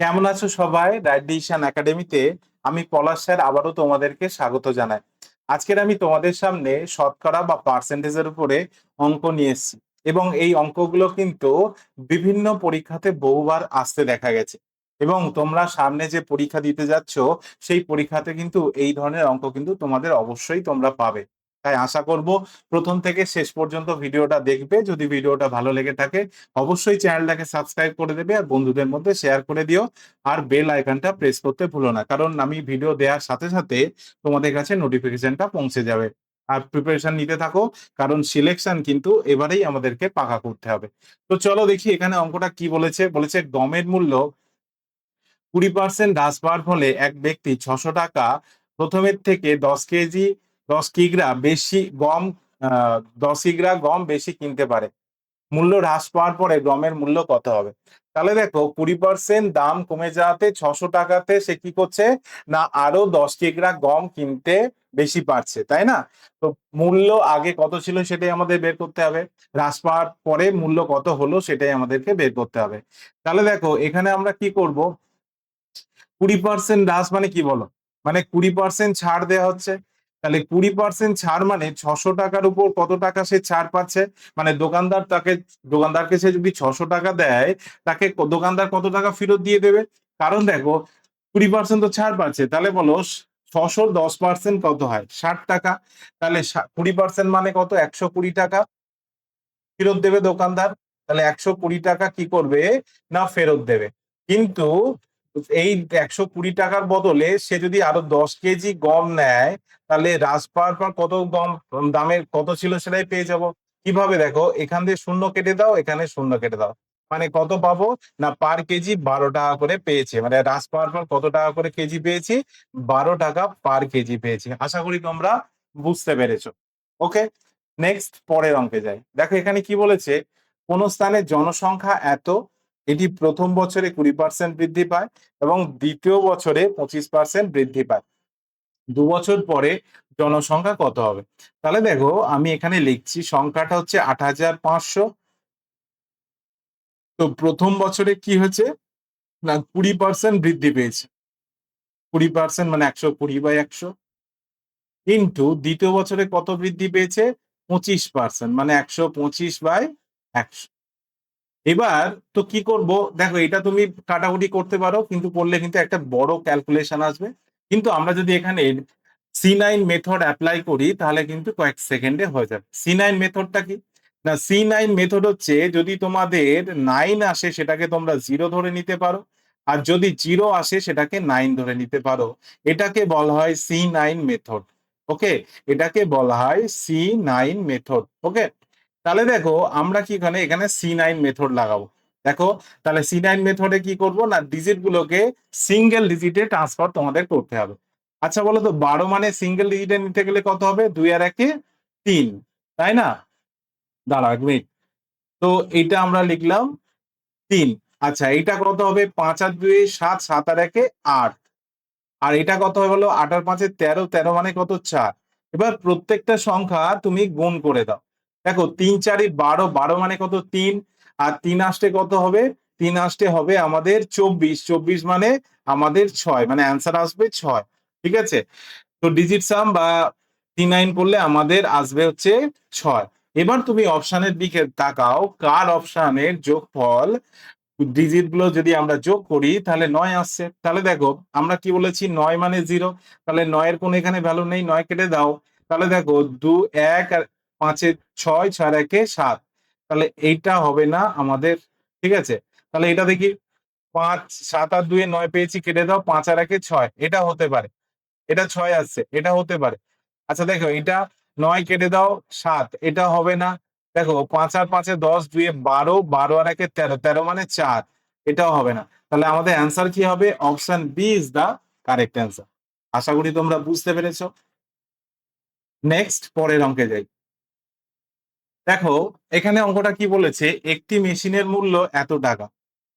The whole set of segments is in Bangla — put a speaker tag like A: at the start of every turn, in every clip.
A: কেমন আছো সবাই? রাইট ডিসিশন একাডেমিতে আমি পলাশ স্যার আবারও তোমাদেরকে স্বাগত জানাই। আজকের আমি তোমাদের সামনে শতকরা বা পার্সেন্টেজের উপরে অঙ্ক নিয়ে এসেছি এবং এই অঙ্কগুলো কিন্তু বিভিন্ন পরীক্ষাতে বহুবার আসতে দেখা গেছে এবং তোমরা সামনে যে পরীক্ষা দিতে যাচ্ছ, সেই পরীক্ষাতে কিন্তু এই ধরনের অঙ্ক কিন্তু তোমাদের অবশ্যই তোমরা পাবে। তাই আশা করব প্রথম থেকে শেষ পর্যন্ত ভিডিওটা দেখবে। যদি ভিডিওটা ভালো লেগে থাকে, অবশ্যই চ্যানেলটাকে সাবস্ক্রাইব করে দেবে আর বন্ধুদের মধ্যে শেয়ার করে দিও। আর বেল আইকনটা প্রেস করতে ভুলো না, কারণ আমি ভিডিও দেওয়ার সাথে সাথে তোমাদের কাছে নোটিফিকেশনটা পৌঁছে যাবে। আর প্রিপারেশন নিতে থাকো, কারণ সিলেকশন কিন্তু এবারেই আমাদেরকে পাকা করতে হবে। তো চলো দেখি এখানে অঙ্কটা কি বলেছে। বলেছে গমের মূল্য কুড়ি পার্সেন্ট হ্রাস পাওয়ার ফলে এক ব্যক্তি ছশো টাকা প্রথমের থেকে দশ কেজি দশ কিগ্রা বেশি গম দশ কিগ্রা গম বেশি কিনতে পারে। মূল্য হ্রাস পাওয়ার পরে গমের মূল্য কত হবে? তাহলে দেখো, কুড়ি পার্সেন্ট দাম কমে যাওয়াতে ছশো টাকাতে সে কি করছে? না, আরও দশ কিগ্রা গম কিনতে বেশি পারছে, তাই না? তো মূল্য আগে কত ছিল সেটাই আমাদের বের করতে হবে। হ্রাস পাওয়ার পরে মূল্য কত হলো সেটাই আমাদেরকে বের করতে হবে। তাহলে দেখো, এখানে আমরা কি করব? কুড়ি পার্সেন্ট হ্রাস মানে কি বলো? মানে কুড়ি পার্সেন্ট ছাড় দেওয়া হচ্ছে। তাহলে কুড়ি পার্সেন্ট ছাড় মানে ছশো টাকার উপর কত টাকা সে ছাড় পাচ্ছে? মানে দোকানদার তাকে, দোকানদারকে সে যদি ছশো টাকা দেয়, তাকে দোকানদার কত টাকা ফেরত দিয়ে দেবে? কারণ দেখো, কুড়ি পার্সেন্ট তো ছাড় পাচ্ছে। তাহলে বলো, ছশো দশ পার্সেন্ট কত হয়? ষাট টাকা। তাহলে কুড়ি পার্সেন্ট মানে কত? একশো কুড়ি টাকা ফেরত দেবে দোকানদার। তাহলে একশো কুড়ি টাকা কি করবে? না, ফেরত দেবে। কিন্তু এই একশো কুড়ি টাকার বদলে সে যদি আরও দশ কেজি গম নেয়, তাহলে হ্রাস পাওয়ার পর কত গম দামের কত ছিল সেটাই পেয়ে যাব। কীভাবে দেখো, এখান দিয়ে শূন্য কেটে দাও, এখানে শূন্য কেটে দাও। মানে কত পাবো? না, পার কেজি বারো টাকা করে পেয়েছে। মানে হ্রাস পাওয়ার পর কত টাকা করে কেজি পেয়েছি? বারো টাকা পার কেজি পেয়েছি। আশা করি তোমরা বুঝতে পেরেছ। ওকে, নেক্সট পরের অঙ্কে যাই। দেখো, এখানে কি বলেছে? কোন স্থানে জনসংখ্যা এত এটি প্রথম বছরে কুড়ি পার্সেন্ট বৃদ্ধি পায় এবং দ্বিতীয় বছরে পঁচিশ পার্সেন্ট বৃদ্ধি পায়। দু বছর পরে জনসংখ্যা কত হবে? তাহলে দেখো, আমি এখানে লিখছি সংখ্যাটা হচ্ছে আট হাজার পাঁচশো। তো প্রথম বছরে কি হয়েছে? না, কুড়ি পার্সেন্ট বৃদ্ধি পেয়েছে। কুড়ি পার্সেন্ট মানে একশো কুড়ি বাই একশো। কিন্তু দ্বিতীয় বছরে কত বৃদ্ধি পেয়েছে? পঁচিশ পার্সেন্ট মানে একশো পঁচিশ বাই একশো। এবার তো কি করব? দেখো, এটা তুমি কাটাকুটি করতে পারো, কিন্তু করলে কিন্তু একটা বড় ক্যালকুলেশন আসবে। কিন্তু আমরা যদি এখানে সি নাইন মেথড অ্যাপ্লাই করি, তাহলে কিন্তু কয়েক সেকেন্ডে হয়ে যাবে। সি নাইন মেথডটা কি? না সি নাইন মেথড হচ্ছে যদি তোমাদের নাইন আসে, সেটাকে তোমরা জিরো ধরে নিতে পারো, আর যদি জিরো আসে, সেটাকে নাইন ধরে নিতে পারো। এটাকে বলা হয় সি নাইন মেথড ওকে এটাকে বলা হয় সি নাইন মেথড ওকে তাহলে দেখো, আমরা কি এখানে এখানে সি নাইন মেথড লাগাবো। দেখো, তাহলে সি নাইন মেথডে কি করব না ডিজিট গুলোকে সিঙ্গেল ডিজিটে ট্রান্সফার তোমাদের করতে হবে। আচ্ছা বলো তো, বারো মানে সিঙ্গেল ডিজিটে নিতে গেলে কত হবে? দুই আর একে তিন, তাই না? দাঁড়া এক মিনিট তো এটা আমরা লিখলাম তিন। আচ্ছা এটা কত হবে? পাঁচ আর দুই, সাত সাত আর একে আট। আর এটা কত হলো আট আর পাঁচে তেরো তেরো মানে কত? চার। এবার প্রত্যেকটা সংখ্যা তুমি গুণ করে দাও। দেখো, তিন চারি বারো বারো মানে কত? তিন। আর তিন আসতে কত হবে? তিন আসতে হবে আমাদের চব্বিশ। চব্বিশ মানে আমাদের ছয় মানে অ্যান্সার আসবে ছয়, ঠিক আছে? তো ডিজিট সাম বা টি নাইন করলে আমাদের আসবে হচ্ছে ছয়। এবার তুমি অপশানের দিকে তাকাও, কার অপশানের যোগফল? ডিজিটগুলো যদি আমরা যোগ করি, তাহলে নয় আসছে। তাহলে দেখো, আমরা কি বলেছি? নয় মানে জিরো তাহলে নয়ের কোনো এখানে ভ্যালু নেই, নয় কেটে দাও। তাহলে দেখো, দু, এক আর পাঁচে ছয় ছয় একে সাত। তাহলে এইটা হবে না আমাদের, ঠিক আছে? তাহলে এটা দেখি, পাঁচ, সাত আর দুয়ে নয় পেয়েছি, কেটে দাও, পাঁচ আর একে ছয়, এটা হতে পারে। এটা ছয় আসছে, এটা হতে পারে। আচ্ছা দেখো এটা নয় কেটে দাও, সাত, এটা হবে না। দেখো, পাঁচ আর পাঁচে দশ, দুয়ে বারো বারো আর একে তেরো তেরো মানে চার, এটাও হবে না। তাহলে আমাদের অ্যান্সার কি হবে? Option B is the correct answer. আশা করি তোমরা বুঝতে পেরেছ। নেক্সট, পরের অঙ্কে যাই। দেখো, এখানে অঙ্কটা কি বলেছে? একটি মেশিনের মূল্য এত টাকা।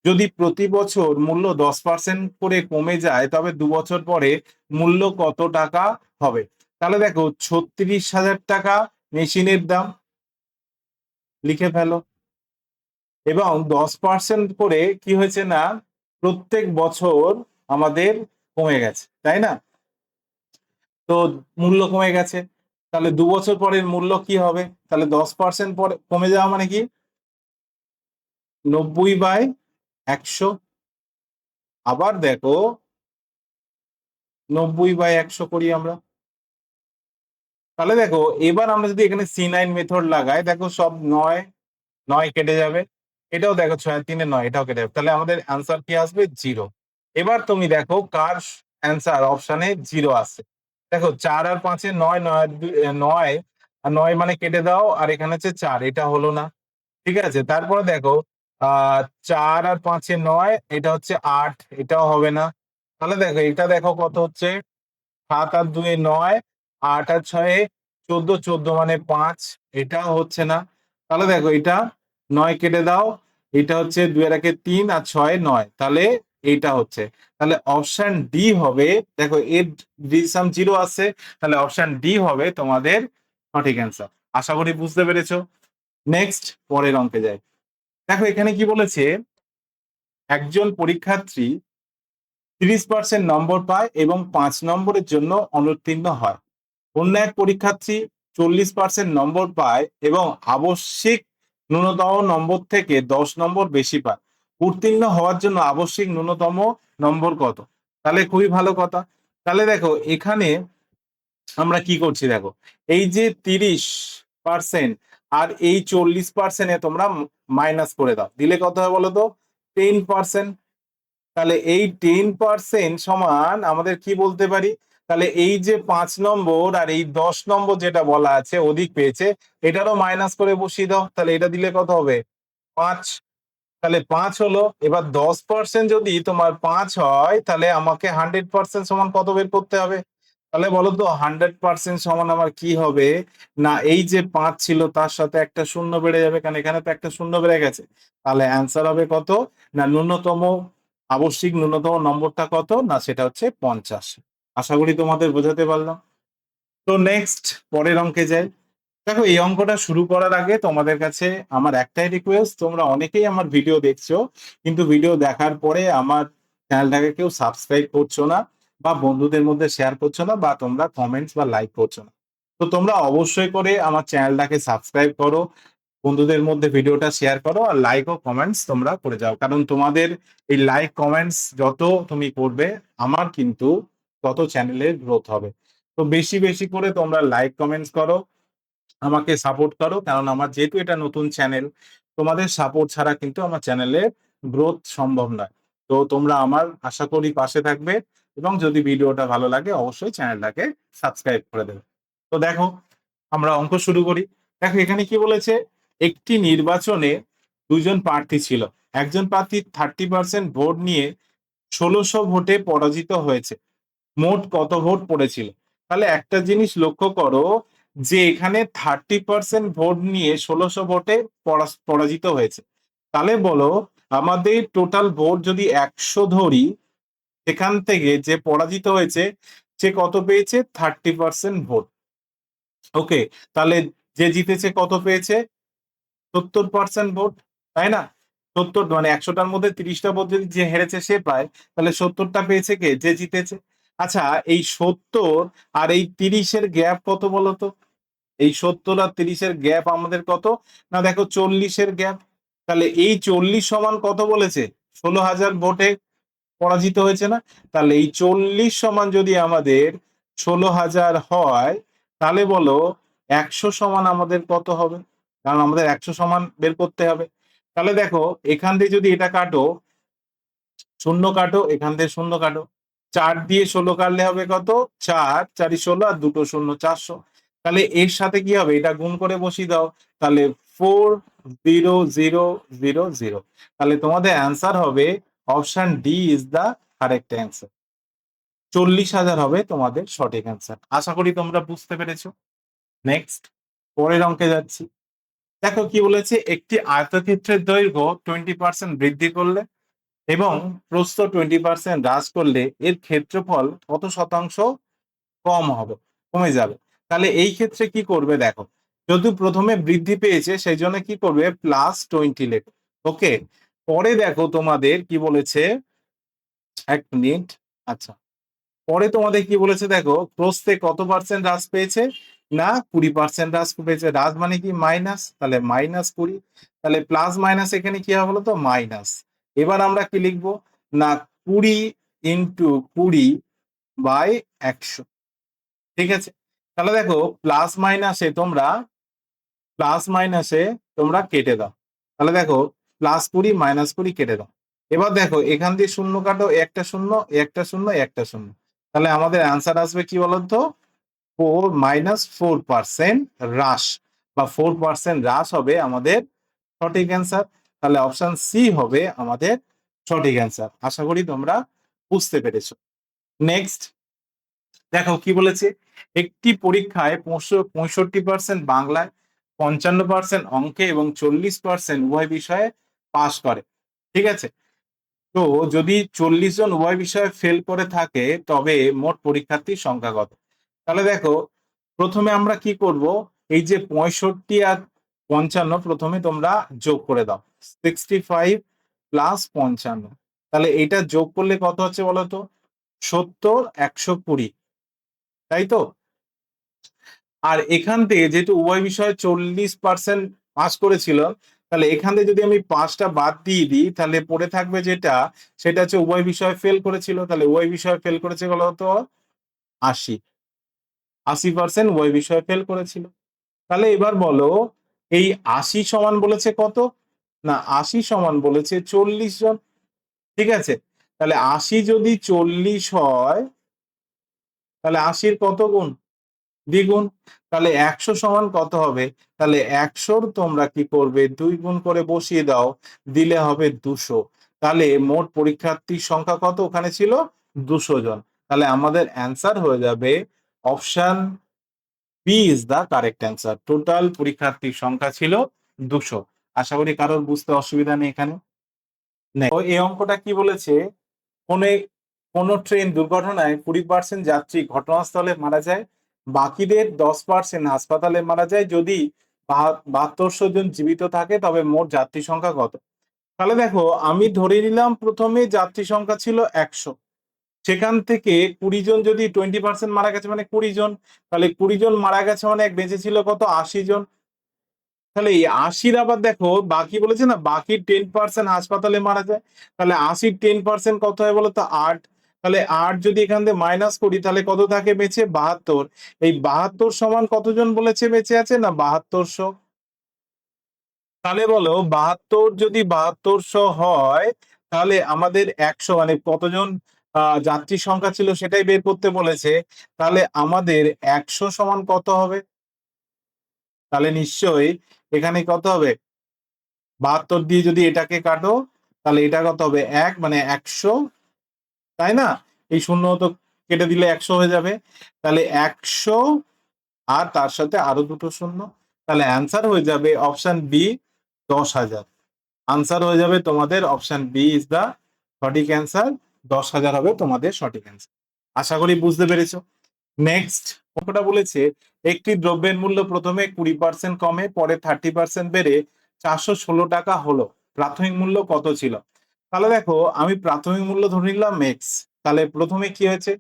A: যদি প্রতি বছর মূল্য দশ পার্সেন্ট করে কমে যায়, তবে দু বছর পরে মূল্য কত টাকা হবে? তাহলে দেখো, ছত্রিশ হাজার টাকা মেশিনের দাম। লিখে ফেলো। এবং দশ পার্সেন্ট করে কি হয়েছে না? প্রত্যেক বছর আমাদের কমে গেছে, তাই না? তো মূল্য কমে গেছে। তাহলে দু বছর পরের মূল্য কি হবে? তাহলে দশ পার্সেন্ট পরে কমে যাওয়া মানে কি? নব্বই বাই একশো। আবার দেখো, নব্বই বাই একশো করি আমরা। তাহলে দেখো, এবার আমরা যদি এখানে সি নাইন মেথড লাগাই, দেখো সব নয় নয় কেটে যাবে। এটাও দেখো ছয়, তিনে নয়, এটাও কেটে যাবে। তাহলে আমাদের অ্যান্সার কি আসবে? জিরো এবার তুমি দেখো, কার অ্যান্সার অপশানে জিরো আসে। দেখো, চার আর পাঁচে নয় নয় দুই- নয়, আর নয় মানে কেটে দাও, আর এখানে হচ্ছে চার, এটা হলো না। ঠিক আছে? তারপরে দেখো আহ চার আর পাঁচে নয়, এটা হচ্ছে আট, এটাও হবে না। তাহলে দেখো, এটা দেখো কত হচ্ছে? সাত আর দুয়ে নয়, আট আর ছয়ে চোদ্দ চোদ্দ মানে পাঁচ এটাও হচ্ছে না। তাহলে দেখো, এটা নয় কেটে দাও, এটা হচ্ছে দুই একে তিন, আর ছয় নয়, তাহলে এইটা হচ্ছে। তাহলে অপশন ডি হবে, দেখো এর ডিসিশন জিরো আছে তাহলে অপশন ডি হবে তোমাদের সঠিক অ্যান্সার আশা করি বুঝতে পেরেছ। নেক্সট পরের অঙ্কে যাই। দেখো এখানে কি বলেছে, একজন পরীক্ষার্থী তিরিশ পার্সেন্ট নম্বর পায় এবং পাঁচ নম্বরের জন্য অনুত্তীর্ণ হয়। অন্য এক পরীক্ষার্থী চল্লিশ পার্সেন্ট নম্বর পায় এবং আবশ্যিক ন্যূনতম নম্বর থেকে দশ নম্বর বেশি পায়। উত্তীর্ণ হওয়ার জন্য আবশ্যিক ন্যূনতম নম্বর কত? তাহলে খুবই ভালো কথা। তাহলে দেখো, এখানে আমরা কি করছি দেখো, এই যে তিরিশ পার্সেন্ট আর এই চল্লিশ পার্সেন্টে তোমরা মাইনাস করে দাও। দিলে কত হয় বলো তো? টেন পার্সেন্ট তাহলে এই টেন পার্সেন্ট সমান আমাদের কি বলতে পারি? তাহলে এই যে পাঁচ নম্বর আর এই দশ নম্বর যেটা বলা আছে, অধিক পেয়েছে, এটারও মাইনাস করে বসিয়ে দাও। তাহলে এটা দিলে কত হবে? পাঁচ তাহলে পাঁচ হলো, এবার দশ পার্সেন্ট যদি তোমার পাঁচ হয়, তাহলে আমাকে হান্ড্রেড পার্সেন্ট সমান কত বের করতে হবে? তাহলে বলো তো হান্ড্রেড পার্সেন্ট সমান আমার কি হবে? না, এই যে পাঁচ ছিল, তার সাথে একটা শূন্য বেড়ে যাবে, কারণ এখানে তো একটা শূন্য বেড়ে গেছে। তাহলে অ্যান্সার হবে কত? না, ন্যূনতম আবশ্যিক ন্যূনতম নম্বরটা কত? না, সেটা হচ্ছে পঞ্চাশ। আশা করি তোমাদের বোঝাতে পারলাম। তো নেক্সট পরের অঙ্কে যাই। দেখো, এই অঙ্কটা শুরু করার আগে তোমাদের কাছে আমার একটাই রিকোয়েস্ট তোমরা অনেকেই আমার ভিডিও দেখছ, কিন্তু ভিডিও দেখার পরে আমার চ্যানেলটাকে কেউ সাবস্ক্রাইব করছ না বা বন্ধুদের মধ্যে শেয়ার করছ না বা তোমরা কমেন্টস বা লাইক করছ না। তো তোমরা অবশ্যই করে আমার চ্যানেলটাকে সাবস্ক্রাইব করো, বন্ধুদের মধ্যে ভিডিওটা শেয়ার করো আর লাইক ও কমেন্টস তোমরা করে যাও। কারণ তোমাদের এই লাইক কমেন্টস যত তুমি করবে, আমার কিন্তু তত চ্যানেলের গ্রোথ হবে। তো বেশি বেশি করে তোমরা লাইক কমেন্টস করো আমাকে সাপোর্ট করো। কারণ আমার যেহেতু এটা নতুন চ্যানেল তোমাদের সাপোর্ট ছাড়া কিন্তু আমার চ্যানেলের গ্রোথ সম্ভব নয় তো তোমরা আমার, আশা করি পাশে থাকবে এবং যদি ভিডিওটা ভালো লাগে অবশ্যই চ্যানেলটাকে সাবস্ক্রাইব করে দেবে। তো দেখো, আমরা অঙ্ক শুরু করি। দেখো, এখানে কি বলেছে? একটি নির্বাচনে দুজন প্রার্থী ছিল। একজন প্রার্থী থার্টি পার্সেন্ট ভোট নিয়ে ষোলোশো ভোটে পরাজিত হয়েছে। মোট কত ভোট পড়েছিল? তাহলে একটা জিনিস লক্ষ্য করো যে এখানে থার্টি পার্সেন্ট ভোট নিয়ে ষোলোশো ভোটে পরাজিত হয়েছে। তাহলে বলো, আমাদের টোটাল ভোট যদি একশো ধরি সেখান থেকে যে পরাজিত হয়েছে, সে কত পেয়েছে? থার্টি পার্সেন্ট ভোট ওকে তাহলে যে জিতেছে কত পেয়েছে? সত্তর পার্সেন্ট ভোট তাই না? সত্তর মানে একশোটার মধ্যে তিরিশটা ভোট যদি যে হেরেছে সে পায়, তাহলে সত্তরটা পেয়েছে কে? যে জিতেছে। আচ্ছা এই সত্তর আর এই তিরিশের গ্যাপ কত বলতো? এই সত্তর আর তিরিশের গ্যাপ আমাদের কত? না দেখো চল্লিশের গ্যাপ। তাহলে এই চল্লিশ সমান কত বলেছে? ষোলো হাজার ভোটে পরাজিত হয়েছে না? তাহলে এই চল্লিশ সমান যদি আমাদের ষোলো হাজার হয়, তাহলে বলো একশো সমান আমাদের কত হবে? কারণ আমাদের একশো সমান বের করতে হবে। তাহলে দেখো, এখান দিয়ে যদি এটা কাটো, শূন্য কাটো, এখান দিয়ে শূন্য কাটো। চার দিয়ে ষোলো কাটলে হবে কত? চার চারি ষোলো আর দুটো শূন্য, চারশো। তাহলে এর সাথে কি হবে? এটা গুণ করে বসিয়ে দাও। তাহলে four zero zero zero zero তাহলে তোমাদের অ্যান্সার হবে option D is the correct answer চল্লিশ হাজার হবে তোমাদের সঠিক অ্যান্সার আশা করি তোমরা বুঝতে পেরেছ। নেক্সট পরের অঙ্কে যাচ্ছি। দেখো কি বলেছে, একটি আয়তক্ষেত্রের দৈর্ঘ্য টোয়েন্টি পার্সেন্ট বৃদ্ধি করলে এবং প্রস্থ টোয়েন্টি পার্সেন্ট হ্রাস করলে এর ক্ষেত্রফল কত শতাংশ কম হবে, কমে যাবে। তাহলে এই ক্ষেত্রে কি করবে দেখো যেহেতু প্রথমে বৃদ্ধি পেয়েছে, সেই জন্য কি করবে? প্লাস টোয়েন্টি লেখো। ওকে পরে দেখো তোমাদের কি বলেছে? এক মিনিট। আচ্ছা। পরে তোমাদের কি বলেছে দেখো, প্রস্থে কত পার্সেন্ট হ্রাস পেয়েছে? না, কুড়ি পার্সেন্ট হ্রাস পেয়েছে। হ্রাস মানে কি? মাইনাস তাহলে মাইনাস কুড়ি। তাহলে প্লাস মাইনাস এখানে কি হবে বলতো? মাইনাস এবার আমরা কি লিখব? না, কুড়ি ইন্টু কুড়ি বাই একশো। ঠিক আছে? তাহলে দেখো প্লাস মাইনাসে তোমরা প্লাস মাইনাসে তোমরা কেটে দাও। তাহলে দেখো প্লাস কুড়ি মাইনাস কুড়ি কেটে দাও। এবার দেখো, এখান দিয়ে শূন্য কাটো, একটা শূন্য একটা শূন্য একটা শূন্য। তাহলে আমাদের অ্যান্সার আসবে কি বলতো? ফোর মাইনাস ফোর পার্সেন্ট হ্রাস। বা ফোর পার্সেন্ট হ্রাস হবে আমাদের সঠিক অ্যান্সার তাহলে অপশন সি হবে আমাদের সঠিক অ্যান্সার আশা করি তোমরা বুঝতে পেরেছ। নেক্সট দেখো কি বলেছে? একটি পরীক্ষায় পঁয়ষট্টি পার্সেন্ট বাংলায়, পঞ্চান্ন পার্সেন্ট অঙ্কে এবং চল্লিশ পার্সেন্ট উভয় বিষয়ে পাশ করে। ঠিক আছে? তো যদি চল্লিশ জন উভয় বিষয়ে ফেল করে থাকে, তবে মোট পরীক্ষার্থীর সংখ্যা কত? তাহলে দেখো, প্রথমে আমরা কি করব? এই যে পঁয়ষট্টি আর পঞ্চান্ন প্রথমে তোমরা যোগ করে দাও। সিক্সটি ফাইভ প্লাস পঞ্চান্ন। তাহলে এটা যোগ করলে কত হচ্ছে বলতো? সত্তর, একশো কুড়ি। তাই তো? আর এখান থেকে যেহেতু উভয় বিষয়ে চল্লিশ পার্সেন্ট পাস করেছিল, তাহলে এখান থেকে যদি আমি পাঁচটা বাদ দিয়ে দিই, তাহলে পড়ে থাকবে যেটা, সেটা হচ্ছে উভয় বিষয়ে ফেল করেছিল, তাহলে উভয় বিষয়ে ফেল করেছে বলতো আশি। আশি পার্সেন্ট উভয় বিষয়ে ফেল করেছিল। তাহলে এবার বলো, এই আশি সমান বলেছে কত? না, আশি সমান বলেছে চল্লিশ জন। ঠিক আছে? তাহলে আশি যদি চল্লিশ হয় তাহলে আশির কত গুণ? দ্বিগুণ। তাহলে একশো সমান কত হবে? তাহলে একশোর তোমরা কি করবে? দুই গুণ করে বসিয়ে দাও, দিলে হবে দুশো। তাহলে মোট পরীক্ষার্থীর সংখ্যা কত? ওখানে ছিল দুশো জন। তাহলে আমাদের অ্যান্সার হয়ে যাবে option B is the correct answer. Total পরীক্ষার্থীর সংখ্যা ছিল দুশো। আশা করি কারোর বুঝতে অসুবিধা নেই এখানে। এই অঙ্কটা কি বলেছে? কোন কোন ট্রেন দুর্ঘটনায় কুড়ি পার্সেন্ট যাত্রী ঘটনাস্থলে মারা যায়, বাকিদের দশ পার্সেন্ট হাসপাতালে মারা যায়। যদি বাহাত্তরশো জন জীবিত থাকে, তবে মোট যাত্রী সংখ্যা কত? তাহলে দেখো, আমি ধরে নিলাম প্রথমে যাত্রী সংখ্যা ছিল একশো। সেখান থেকে কুড়ি জন যদি টোয়েন্টি পার্সেন্ট মারা গেছে মানে কুড়ি জন, তাহলে কুড়ি জন মারা গেছে মানে বেঁচে ছিল কত? আশি জন। তাহলে এই আশির আবার দেখো, বাকি বলেছে না, বাকি টেন পার্সেন্ট হাসপাতালে মারা যায়। তাহলে আশির টেন পার্সেন্ট কত হয় বলো তো? আট। তাহলে আট যদি এখান থেকে মাইনাস করি, তাহলে কত থাকে বেঁচে? বাহাত্তর। এই বাহাত্তর সমান কতজন বলেছে বেঁচে আছে না বাহাত্তরশো? তাহলে বলো, বাহাত্তর যদি বাহাত্তরশো হয়, তাহলে আমাদের একশো মানে কতজন যাত্রী সংখ্যা ছিল সেটাই বের করতে বলেছে। তাহলে আমাদের একশো সমান কত হবে? তাহলে নিশ্চয়ই এখানে কত হবে? বাহাত্তর দিয়ে যদি এটাকে কাটো, তাহলে এটা কত হবে? এক মানে একশো তাই না? এই শূন্য তো কেটে দিলে একশো হয়ে যাবে। তাহলে একশো আর তার সাথে আরও দুটো শূন্য। তাহলে অ্যান্সার হয়ে যাবে অপশন বি দশ হাজার। আনসার হয়ে যাবে তোমাদের অপশন বি ইজ দা সঠিক অ্যান্সার দশ হাজার হবে তোমাদের সঠিক অ্যান্সার আশা করি বুঝতে পেরেছ। নেক্সট অঙ্কটা বলেছে, একটি দ্রব্যের মূল্য প্রথমে কুড়ি পার্সেন্ট কমে, পরে থার্টি পার্সেন্ট বেড়ে চারশো ষোলো টাকা হলো। প্রাথমিক মূল্য কত ছিল? তাহলে দেখো, আমি প্রাথমিক মূল্য ধরে নিলাম মেক্স তাহলে প্রথমে কি হয়েছে?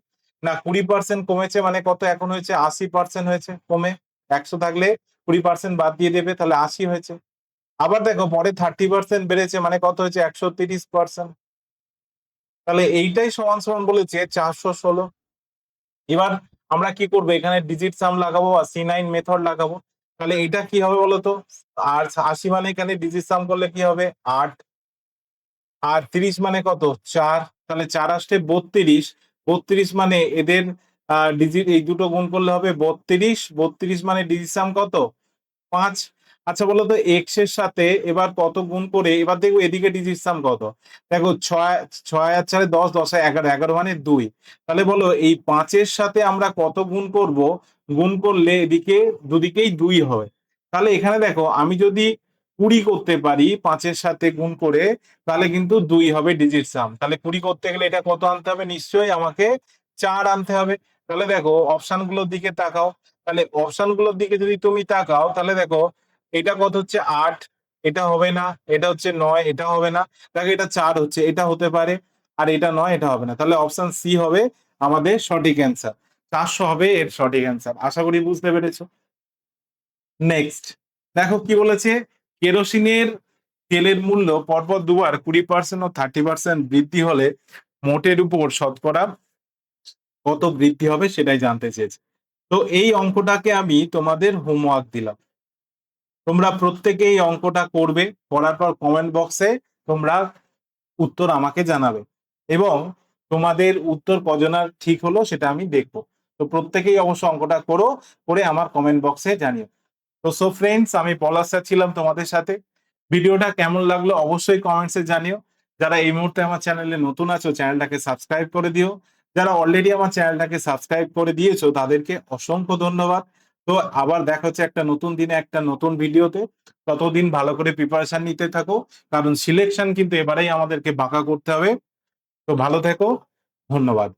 A: না, কুড়ি পার্সেন্ট কমেছে মানে কত? এখন হয়েছে আশি পার্সেন্ট হয়েছে, কমে। একশো থাকলে কুড়ি পার্সেন্ট বাদ দিয়ে দেবে, তাহলে আশি হয়েছে। আবার দেখো, পরে থার্টি পার্সেন্ট বেড়েছে মানে কত হয়েছে? একশো তিরিশ পার্সেন্ট তাহলে এইটাই সমান সমান বলেছে চারশো ষোলো। এবার আমরা কি করব? এখানে ডিজিট সাম লাগাবো আর সি নাইন মেথড লাগাবো। তাহলে এটা কি হবে বলতো? আর আশি মানে এখানে ডিজিট সাম করলে কি হবে? আট। আর তিরিশ মানে কত? চার। তাহলে চার আসতে বত্রিশ। বত্রিশ মানে এদের ডিজিট এই দুটো গুণ করলে হবে বত্রিশ। বত্রিশ মানে ডিজিট সাম কত? পাঁচ। আচ্ছা বলো তো এক্সের সাথে এবার কত গুণ করে, এবার দেখব এদিকে ডিজিট সাম কত? দেখো ছয় ছয় আর চারে দশ দশ এগারো। এগারো মানে দুই। তাহলে বলো এই পাঁচের সাথে আমরা কত গুণ করব? গুণ করলে এদিকে দুদিকেই দুই হয়। তাহলে এখানে দেখো আমি যদি কুড়ি করতে পারি, পাঁচের সাথে গুণ করে, তাহলে কিন্তু দুই হবে ডিজিট সাম তাহলে কুড়ি করতে গেলে এটা কত আনতে হবে? নিশ্চয়ই আমাকে চার আনতে হবে। তাহলে দেখো অপশনগুলোর দিকে তাকাও। তাহলে অপশনগুলোর দিকে যদি তুমি তাকাও, তাহলে দেখো, এটা কত হচ্ছে? আট। এটা হবে না। এটা হচ্ছে নয়। এটা হবে না। দেখো, এটা চার হচ্ছে। এটা হতে পারে। আর এটা নয়, এটা হবে না। তাহলে অপশন সি হবে আমাদের সঠিক অ্যান্সার চারশো হবে এর সঠিক অ্যান্সার আশা করি বুঝতে পেরেছ। নেক্সট দেখো কি বলেছে? কেরোসিনের তেলের মূল্য পরপর দুবার কুড়ি পার্সেন্ট ও থার্টি পার্সেন্ট বৃদ্ধি হলে মোটের উপর শতকরা কত বৃদ্ধি হবে সেটাই জানতে চেয়েছে। তো এই অঙ্কটাকে আমি তোমাদের হোমওয়ার্ক দিলাম। তোমরা প্রত্যেকে এই অঙ্কটা করবে, করার পর কমেন্ট বক্সে তোমরা উত্তর আমাকে জানাবে এবং তোমাদের উত্তর কজনার ঠিক হলো সেটা আমি দেখব। তো প্রত্যেকেই অবশ্য অঙ্কটা করো, করে আমার কমেন্ট বক্সে জানিও। তো সো ফ্রেন্ডস আমি স্যার ছিলাম তোমাদের সাথে। ভিডিওটা কেমন লাগল অবশ্যই কমেন্টসে জানিও। যারা এই মুহূর্তে আমার চ্যানেলে নতুন আছো চ্যানেলটাকে সাবস্ক্রাইব করে দিও। যারা অলরেডি আমার চ্যানেলটাকে সাবস্ক্রাইব করে দিয়েছ, তাদেরকে অসংখ্য ধন্যবাদ। তো আবার দেখা হচ্ছে একটা নতুন দিনে, একটা নতুন ভিডিওতে। ততদিন ভালো করে প্রিপারেশন নিতে থাকো, কারণ সিলেকশন কিন্তু এবারেই আমাদেরকে বাঁকা করতে হবে। তো ভালো থেকো, ধন্যবাদ।